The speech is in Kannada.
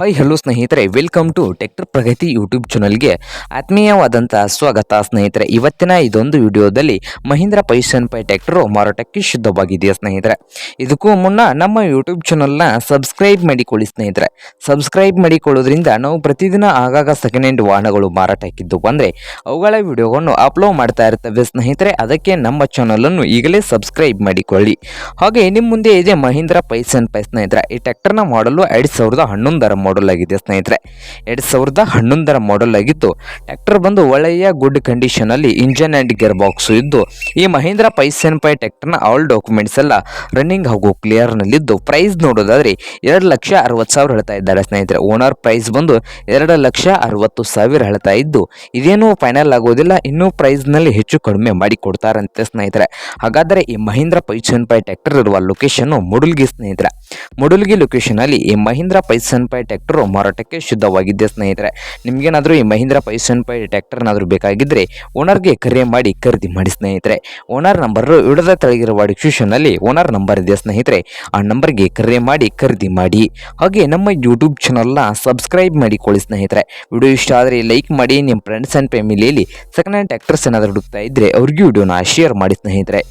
ಹಾಯ್ ಹಲೋ ಸ್ನೇಹಿತರೆ. Welcome to tractor Pragati YouTube ಚಾನಲ್ಗೆ ಆತ್ಮೀಯವಾದಂಥ ಸ್ವಾಗತ ಸ್ನೇಹಿತರೆ. ಇವತ್ತಿನ ಇದೊಂದು ವಿಡಿಯೋದಲ್ಲಿ ಮಹೀಂದ್ರ ಪೈಸನ್ ಪೈ ಟ್ಯಾಕ್ಟರು ಮಾರಾಟಕ್ಕೆ ಶುದ್ಧವಾಗಿದೆಯಾ ಸ್ನೇಹಿತರೆ. ಇದಕ್ಕೂ ಮುನ್ನ ನಮ್ಮ ಯೂಟ್ಯೂಬ್ ಚಾನಲ್ನ ಸಬ್ಸ್ಕ್ರೈಬ್ ಮಾಡಿಕೊಳ್ಳಿ ಸ್ನೇಹಿತರೆ. ಸಬ್ಸ್ಕ್ರೈಬ್ ಮಾಡಿಕೊಳ್ಳೋದ್ರಿಂದ ನಾವು ಪ್ರತಿದಿನ ಆಗಾಗ ಸೆಕೆಂಡ್ ಹ್ಯಾಂಡ್ ವಾಹನಗಳು ಮಾರಾಟಕ್ಕಿದ್ದು ಅಂದರೆ ಅವುಗಳ ವಿಡಿಯೋವನ್ನು ಅಪ್ಲೋಡ್ ಮಾಡ್ತಾ ಇರ್ತವೆ ಸ್ನೇಹಿತರೆ. ಅದಕ್ಕೆ ನಮ್ಮ ಚಾನಲನ್ನು ಈಗಲೇ ಸಬ್ಸ್ಕ್ರೈಬ್ ಮಾಡಿಕೊಳ್ಳಿ. ಹಾಗೆ ನಿಮ್ಮ ಮುಂದೆ ಇದೆ ಮಹೀಂದ್ರ ಪೈಸನ್ ಪೈ ಸ್ನೇಹಿತರೆ. ಈ ಟ್ಯಾಕ್ಟರ್ನ ಮಾಡಲು ಎರಡು ಸಾವಿರದ ಹನ್ನೊಂದರ ಮಾಡಲ್ ಆಗಿದೆ ಸ್ನೇಹಿತರೆ. ಎರಡು ಸಾವಿರದ ಹನ್ನೊಂದರ ಮಾಡಲ್ ಆಗಿತ್ತು. ಟ್ರ್ಯಾಕ್ಟರ್ ಬಂದು ಒಳ್ಳೆಯ ಗುಡ್ ಕಂಡೀಷನಲ್ಲಿ ಇಂಜನ್ ಆ್ಯಂಡ್ ಗೇರ್ ಬಾಕ್ಸ್ ಇದ್ದು, ಈ ಮಹೀಂದ್ರ ಪೈಸನ್ ಪೈ ಟ್ರ್ಯಾಕ್ಟರ್ನ ಆಲ್ ಡಾಕ್ಯುಮೆಂಟ್ಸ್ ಎಲ್ಲ ರನ್ನಿಂಗ್ ಹಾಗೂ ಕ್ಲಿಯರ್ನಲ್ಲಿದ್ದು ಪ್ರೈಸ್ ನೋಡೋದಾದ್ರೆ ಎರಡು ಲಕ್ಷ ಅರವತ್ತು ಸಾವಿರ ಹೇಳ್ತಾ ಇದ್ದಾರೆ ಸ್ನೇಹಿತರೆ. ಓನರ್ ಪ್ರೈಸ್ ಬಂದು ಎರಡು ಲಕ್ಷ ಅರವತ್ತು ಸಾವಿರ ಹೇಳ್ತಾ ಇದ್ದು, ಇದೇನು ಫೈನಲ್ ಆಗೋದಿಲ್ಲ, ಇನ್ನೂ ಪ್ರೈಸ್ನಲ್ಲಿ ಹೆಚ್ಚು ಕಡಿಮೆ ಮಾಡಿ ಕೊಡ್ತಾರಂತೆ ಸ್ನೇಹಿತರೆ. ಹಾಗಾದರೆ ಈ ಮಹೀಂದ್ರ ಪೈಸನ್ ಪೈ ಟ್ರ್ಯಾಕ್ಟರ್ ಇರುವ ಲೊಕೇಶನ್ ಮುಡುಲ್ಗಿ ಸ್ನೇಹಿತರೆ. ಮುಡುಲ್ಗಿ ಲೊಕೇಶನಲ್ಲಿ ಈ ಮಹೀಂದ್ರ ಪೈಸನ್ ಪೈ ಟ್ರ್ಯಾಕ್ಟರ್ ಮಾರಾಟಕ್ಕೆ ಶುದ್ಧವಾಗಿದ್ದೆ ಸ್ನೇಹಿತರೆ. ನಿಮಗೇನಾದರೂ ಈ ಮಹೀಂದ್ರ ಪೈಸನ್ ಪೈ ಟ್ರ್ಯಾಕ್ಟರ್ನಾದರೂ ಬೇಕಾಗಿದ್ದರೆ ಓನರ್ಗೆ ಕರೆ ಮಾಡಿ ಖರೀದಿ ಮಾಡಿ ಸ್ನೇಹಿತರೆ. ಓನರ್ ನಂಬರ್ ಇಡದ ತೆಳಗಿರುವ ಡಿಸ್ಕ್ರಿಪ್ಷನ್ನಲ್ಲಿ ಓನರ್ ನಂಬರ್ ಇದೆ ಸ್ನೇಹಿತರೆ. ಆ ನಂಬರ್ಗೆ ಕರೆ ಮಾಡಿ ಖರೀದಿ ಮಾಡಿ. ಹಾಗೆ ನಮ್ಮ ಯೂಟ್ಯೂಬ್ ಚಾನಲ್ನ ಸಬ್ಸ್ಕ್ರೈಬ್ ಮಾಡಿಕೊಳ್ಳಿ ಸ್ನೇಹಿತರೆ. ವಿಡಿಯೋ ಇಷ್ಟ ಆದರೆ ಲೈಕ್ ಮಾಡಿ ನಿಮ್ಮ ಫ್ರೆಂಡ್ಸ್ ಆ್ಯಂಡ್ ಫ್ಯಾಮಿಲಿಯಲ್ಲಿ ಸೆಕೆಂಡ್ ಹ್ಯಾಂಡ್ ಟ್ಯಾಕ್ಟರ್ಸ್ ಏನಾದರೂ ಹುಡುಕ್ತಾ ಇದ್ದರೆ ಅವ್ರಿಗೂ ವಿಡಿಯೋನ ಶೇರ್ ಮಾಡಿ ಸ್ನೇಹಿತರೆ.